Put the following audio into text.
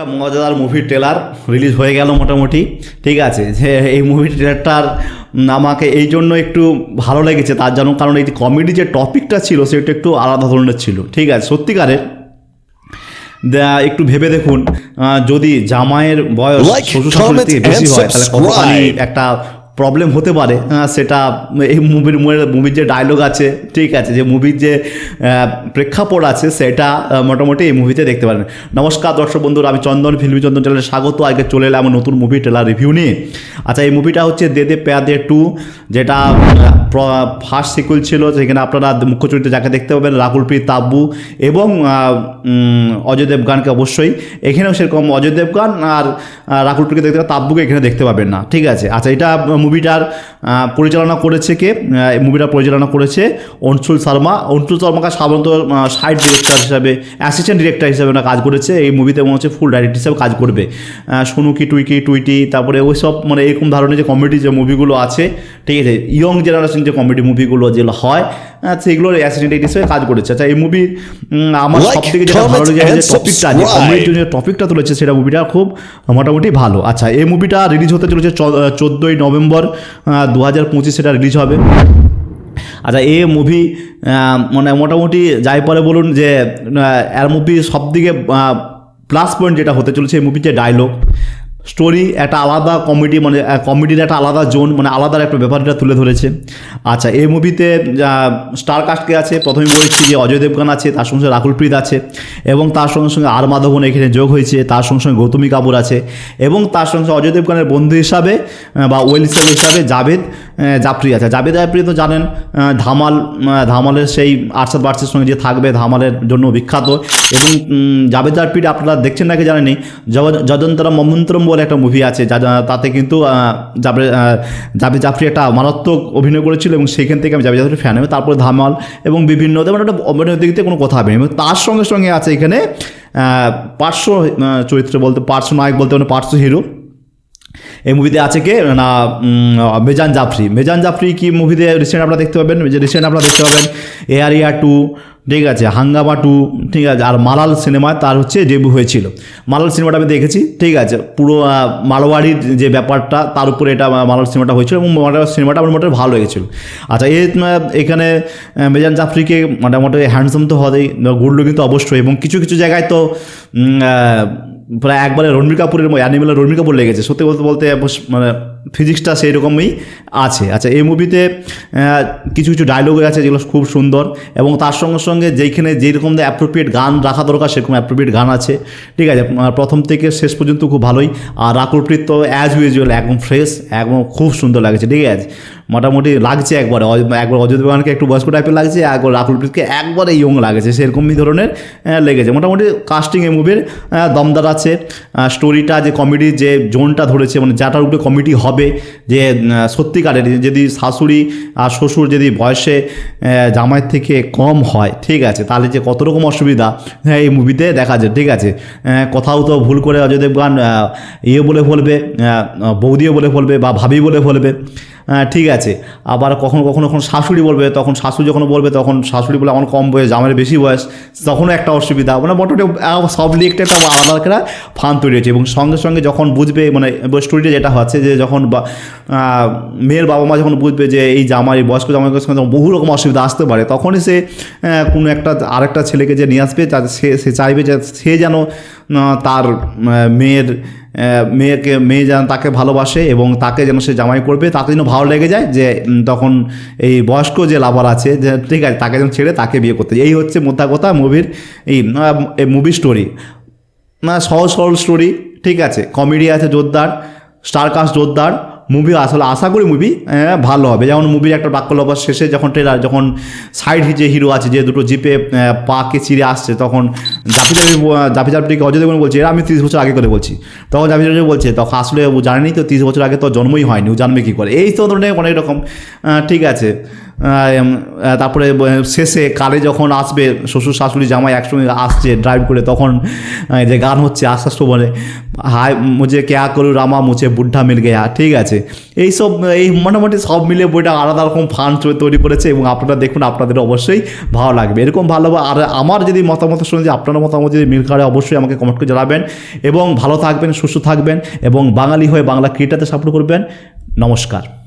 একটা মজাদার মুভির ট্রেলার রিলিজ হয়ে গেল মোটামুটি। ঠিক আছে যে এই মুভির ট্রেলারটার আমাকে এই জন্য একটু ভালো লেগেছে তার জন্য কারণ এই কমেডি যে টপিকটা ছিল সেটা একটু আলাদা ধরনের ছিল। ঠিক আছে সত্যিকারের একটু ভেবে দেখুন যদি জামাইয়ের বয়স শ্বশুর শাশুড়ির থেকে বেশি হয় তাহলে কতখানি একটা প্রবলেম হতে পারে সেটা এই মুভির মুভির যে ডায়লগ আছে, ঠিক আছে, যে মুভির যে প্রেক্ষাপট আছে, সেটা মোটামুটি এই মুভিতে দেখতে পারেন নমস্কার দর্শক বন্ধুরা, আমি চন্দন, ফিল্মি চন্দন চ্যানেলে স্বাগত। আগে চলে এলাম নতুন মুভি ট্রেলার রিভিউ নিয়ে। আচ্ছা এই মুভিটা হচ্ছে দে দে প্যা দে টু, যেটা ফার্স্ট সিকুয়েল ছিল যেখানে আপনারা মুখ্য চরিত্রে যাকে দেখতে পাবেন রাহুল প্রীত তাব্বু এবং অজয় দেবগানকে অবশ্যই। এখানেও সেরকম অজয় দেবগান আর আহ, রাহুল প্রীতকে দেখতে পাবেন তাব্বুকে এখানে দেখতে পাবেন না। ঠিক আছে? আচ্ছা এটা মুভিটার পরিচালনা করেছে কে? মুভিটা পরিচালনা করেছে অনশুল শর্মা। অনশুল শর্মাকে সাধারণত সাইড ডিরেক্টর হিসাবে অ্যাসিস্ট্যান্ট ডিরেক্টর হিসাবে ওরা কাজ করেছে। এই মুভিতে মনে হচ্ছে ফুল ডাইরেক্ট হিসাবে কাজ করবে। সোনুকি টুইকি টুইটি তারপরে ওই সব মানে এরকম ধরনের যে কমেডি যে মুভিগুলো আছে ঠিক আছে? ইয়ং জেনারেশন যে কমেডি মুভিগুলো যেগুলো হয় সেগুলোর ডিরেক্টর হিসেবে কাজ করেছে। আচ্ছা এই মুভি আমার সব থেকে যেটা ভালো লেগেছে যে টপিকটা যে জন্য যে টপিকটা তুলেছে সেটা মুভিটা খুব মোটামুটি ভালো। আচ্ছা এই মুভিটা রিলিজ হতে চলেছে চোদ্দোই নভেম্বর দু হাজার পঁচিশ সেটা রিলিজ হবে। আচ্ছা এ মুভি মানে মোটামুটি যাই পরে বলুন যে এর মুভি সব দিকে প্লাস পয়েন্ট যেটা হতে চলেছে এই মুভির যে ডায়লগ স্টোরি একটা আলাদা কমেডি মানে কমেডির একটা আলাদা জোন মানে আলাদা একটা ব্যাপারটা তুলে ধরেছে। আচ্ছা এই মুভিতে স্টার কাস্টকে আছে? প্রথমে বলেছি যে অজয় দেবগান আছে, তার সঙ্গে সঙ্গে রাহুল প্রীত আছে, এবং তার সঙ্গে সঙ্গে আর মাধবন এখানে যোগ হয়েছে, তার সঙ্গে সঙ্গে গৌতমী কাপুর আছে, এবং তার সঙ্গে অজয় দেবগানের বন্ধু হিসাবে বা ওয়েল হিসাবে জাভেদ জাফরি আছে। জাভেদ জাফরি তো জানেন ধামাল ধামালের সেই আরশাদ বার্সের সঙ্গে যে থাকবে, ধামালের জন্য বিখ্যাত। এবং জাভেদ জাফরি আপনারা দেখছেন নাকি জানেনি যজন্তরা মমন্তরম বলে একটা মুভি আছে, যা তাতে কিন্তু জাভেদ জাফরি একটা মারাত্মক অভিনয় করেছিল এবং সেখান থেকে আমি জাভেদ জাফরি ফ্যান আমি তারপরে ধামাল এবং বিভিন্ন তেমন একটা অভিনয় দিক থেকে কোনো কথা হবে। এবং তার সঙ্গে সঙ্গে আছে এখানে পার্শ্ব চরিত্র বলতে, পার্শ্ব নায়ক বলতে মানে পার্শ্ব হিরো। এই মুভিতে আছে কে? না মেজান জাফরি। মেজান জাফরি কি মুভিতে রিসেন্ট আপনারা দেখতে পাবেন? যে রিসেন্ট আপনারা দেখতে পাবেন এয়ারিয়া টু ঠিক আছে হাঙ্গামা টু ঠিক আছে আর মালাল সিনেমায় তার হচ্ছে ডেবু হয়েছিল। মালাল সিনেমাটা আমি দেখেছি ঠিক আছে পুরো মারোয়াড়ির যে ব্যাপারটা তার উপরে এটা মালাল সিনেমাটা হয়েছিল এবং সিনেমাটা আমার মোটামুটি ভালো লেগেছিল। আচ্ছা এ আহ, এখানে মেজান জাফরিকে মোটামুটি হ্যান্ডসাম তো হবেই গুডলু তো অবশ্যই এবং কিছু কিছু জায়গায় তো প্রায় একবারে রণবীর কাপুরের অ্যানিমেলের রণবীর কাপুর লেগেছে। সত্যি বলতে বলতে মানে ফিজিক্সটা সেই রকমই আছে। আচ্ছা এই মুভিতে কিছু কিছু ডায়লগ আছে যেগুলো খুব সুন্দর এবং তার সঙ্গে সঙ্গে যেখানে যেরকম অ্যাপ্রোপ্রিয়েট গান রাখা দরকার, সেরকম অ্যাপ্রোপ্রিয়েট গান আছে। ঠিক আছে প্রথম থেকে শেষ পর্যন্ত খুব ভালোই। আর রাকুলপ্রীত তো অ্যাজ ইউজুয়াল একদম ফ্রেশ একদম খুব সুন্দর লাগছে। ঠিক আছে মোটামুটি লাগছে একবারে। একবার অজয় দেবগানকে একটু বয়স্ক টাইপের লাগছে একবার রাকুল প্রীতকে একবারে ইয়ং লাগছে সেরকমই ধরনের লেগেছে। মোটামুটি কাস্টিং এই মুভির দমদার আছে স্টোরিটা যে কমেডি যে জোনটা ধরেছে মানে যাটার উপরে কমেডি হবে যে সত্যিকারের যদি শাশুড়ি আর শ্বশুর যদি বয়সে জামাইয়ের থেকে কম হয় ঠিক আছে তাহলে যে কত রকম অসুবিধা হ্যাঁ, এই মুভিতে দেখা যায় ঠিক আছে। কোথাও তো ভুল করে অজয় দেবগান ইয়ে বলে বলবে বৌদিও বলে বলবে বা ভাবি বলে হ্যাঁ ঠিক আছে। আবার কখনো কখনো যখন শাশুড়ি বলবে, তখন শাশুড়ি যখন বলবে, তখন শাশুড়ি বলে, আমার কম বয়স, আমার বেশি বয়স। তখনও একটা অসুবিধা। মানে মোটামুটি সব লিগটা একটা আলাদা একটা ফান তৈরি হয়েছে। এবং সঙ্গে সঙ্গে যখন বুঝবে মানে স্টোরিটা যেটা হচ্ছে যে, যখন মেয়ের বাবা মা যখন বুঝবে যে, এই জামাই, বয়স্ক জামাইয়ের সঙ্গে যখন বহু রকম অসুবিধা আসতে পারে, তখনই সে কোনো একটা, আরেকটা ছেলেকে যে নিয়ে আসবে সে সে চাইবে যে, সে যেন তার মেয়ের মেয়েকে, মেয়ে যেন তাকে ভালোবাসে এবং তাকে যেন সে জামাই করবে, তাতে যেন ভালো লেগে যায় যে তখন এই বয়স্ক যে লাভার আছে, যে, ঠিক আছে, তাকে যেন ছেড়ে তাকে বিয়ে করতে এই হচ্ছে মোদ্দা কথা মুভির এই মুভি স্টোরি না, সহজ সরল স্টোরি ঠিক আছে কমেডি আছে জোরদার স্টার কাস্ট জোরদার মুভি আসলে আশা করি মুভি ভালো হবে। যেমন মুভির একটা বাক্যলপার শেষে যখন ট্রেলার যখন সাইড যে হিরো আছে, যে দুটো জিপে পাকে চিরে আসছে, তখন জাফি জাফি জাফি জাফিকে অজয় দেবগন বলছে, এরা আমি তিরিশ বছর আগে করে বলছি। তখন জাফি জাফি বলছে তখন আসলে জানেনি তো, তিরিশ বছর আগে তো জন্মই হয়নি, ও জানবে কী করে? এই তো ধরনের অনেক রকম ঠিক আছে। তারপরে শেষে কালে যখন আসবে, শ্বশুর শাশুড়ি, জামাই একসঙ্গে আসছে ড্রাইভ করে, তখন যে গান হচ্ছে আস্তে বলে হাই মুঝে কেয়া করু রামা মুছে বুদ্ধা মিল গেয়া ঠিক আছে? এইসব এই মোটামুটি সব মিলে বইটা আলাদা রকম ফান তৈরি করেছে এবং আপনারা দেখুন, আপনাদের অবশ্যই ভালো লাগবে। এরকম ভালো আর আমার যদি মতামত শুনে, যে আপনার মতামত যদি মিল করে অবশ্যই আমাকে কমেন্ট করে জানাবেন। এবং ভালো থাকবেন, সুস্থ থাকবেন, এবং বাঙালি হয়ে বাংলা ক্রিকেটাতে সাপোর্ট করবেন। নমস্কার।